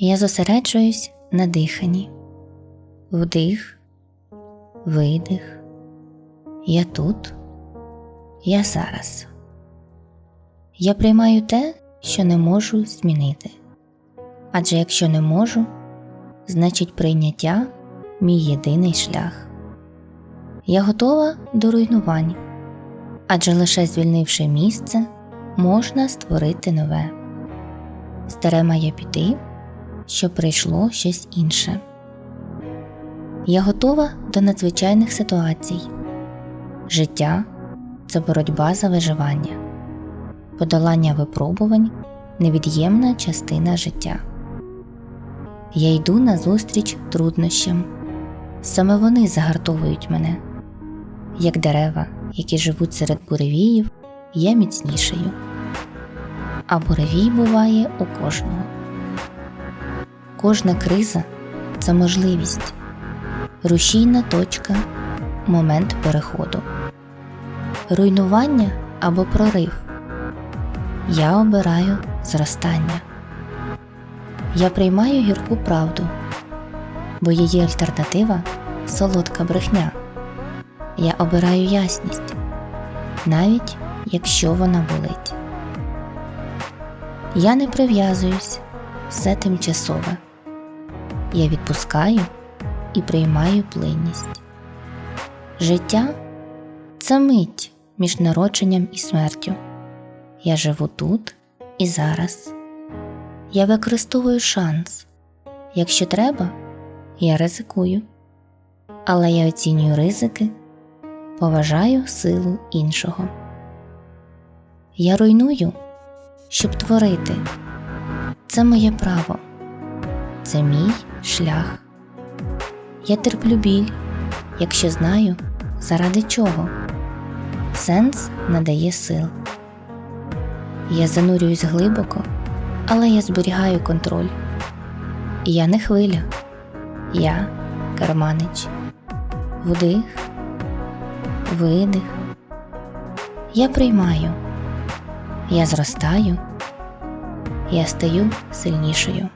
Я зосереджуюсь на диханні. Вдих, видих. Я тут, я зараз. Я приймаю те, що не можу змінити. Адже якщо не можу, значить прийняття мій єдиний шлях. Я готова до руйнувань, адже лише звільнивши місце, можна створити нове. Старе має піти, щоб прийшло щось інше. Я готова до надзвичайних ситуацій. Життя це боротьба за виживання, подолання випробувань невід'ємна частина життя. Я йду назустріч труднощам. Саме вони загартовують мене. Як дерева, які живуть серед буревіїв, я міцнішою. А буревій буває у кожного. Кожна криза це можливість, рушійна точка, момент переходу, руйнування або прорив. Я обираю зростання. Я приймаю гірку правду, бо її альтернатива солодка брехня. Я обираю ясність, навіть якщо вона болить. Я не прив'язуюсь, все тимчасове. Я відпускаю і приймаю плинність. Життя це мить між народженням і смертю. Я живу тут і зараз. Я використовую шанс. Якщо треба, я ризикую. Але я оцінюю ризики, поважаю силу іншого. Я руйную, щоб творити. Це моє право, це мій шлях. Я терплю біль, якщо знаю, заради чого. Сенс надає сил. Я занурююсь глибоко, але я зберігаю контроль. Я не хвиля, я керманич. Вдих, видих. Я приймаю, я зростаю, я стаю сильнішою.